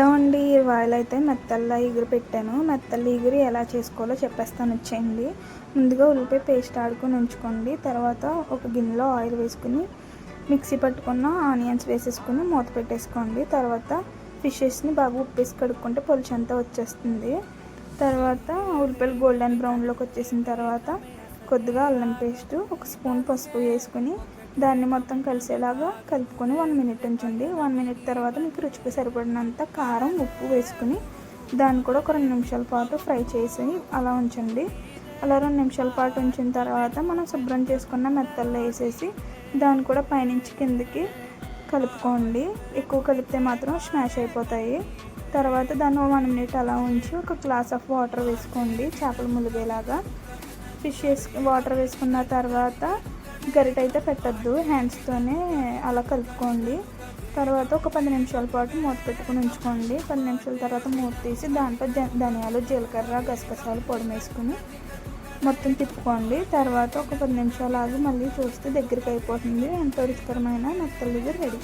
Hello అండి ఇవాళ అయితే మెత్తల్ల ఇగురు పెట్టాను. మెత్తల్ల ఇగురు ఎలా చేసుకోవాలో చెప్పేస్తాను. వచ్చేయండి. ముందుగా ఉల్లిపాయ పేస్ట్ ఆడుకొని ఉంచుకోండి. తర్వాత ఒక గిన్నెలో ఆయిల్ వేసుకుని మిక్సీ పట్టుకున్న ఆనియన్స్ వేసేసుకుని మూత పెట్టేసుకోండి. తర్వాత ఫిషెస్ని బాగా ఉప్పేసి కడుక్కుంటే పొలుచు అంతా వచ్చేస్తుంది. తర్వాత ఉల్లిపాయలు గోల్డెన్ బ్రౌన్లోకి వచ్చేసిన తర్వాత కొద్దిగా అల్లం పేస్ట్ ఒక స్పూన్ పసుపు వేసుకుని దాన్ని మొత్తం కలిసేలాగా కలుపుకొని వన్ మినిట్ ఉంచండి వన్ మినిట్ తర్వాత మీకు రుచికి సరిపడినంత కారం ఉప్పు వేసుకుని దాన్ని కూడా ఒక రెండు నిమిషాల పాటు ఫ్రై చేసి అలా ఉంచండి. అలా రెండు నిమిషాల పాటు ఉంచిన తర్వాత మనం శుభ్రం చేసుకున్న మెత్తల్లో వేసేసి దాన్ని కూడా పైనుంచి కిందకి కలుపుకోండి. ఎక్కువ కలిపితే మాత్రం స్మాష్ అయిపోతాయి. తర్వాత దాన్ని వన్ మినిట్ అలా ఉంచి ఒక గ్లాస్ ఆఫ్ వాటర్ వేసుకోండి. చేపలు ములిగేలాగా. ఫిష్ వేసుకు వాటర్ వేసుకున్న తర్వాత గరిట అయితే పెట్టద్దు హ్యాండ్స్తోనే అలా కలుపుకోండి. తర్వాత ఒక పది నిమిషాల పాటు మూత పెట్టుకుని ఉంచుకోండి. పది నిమిషాల తర్వాత మూత తీసి దాంట్లో ధనియాలు జీలకర్ర గసగసాలు పొడి వేసుకుని మొత్తం తిప్పుకోండి. తర్వాత ఒక పది నిమిషాలు ఆగి మళ్ళీ చూస్తే దగ్గరికి అయిపోతుంది. ఎంతో రుచికరమైన మెత్తలు రెడీ.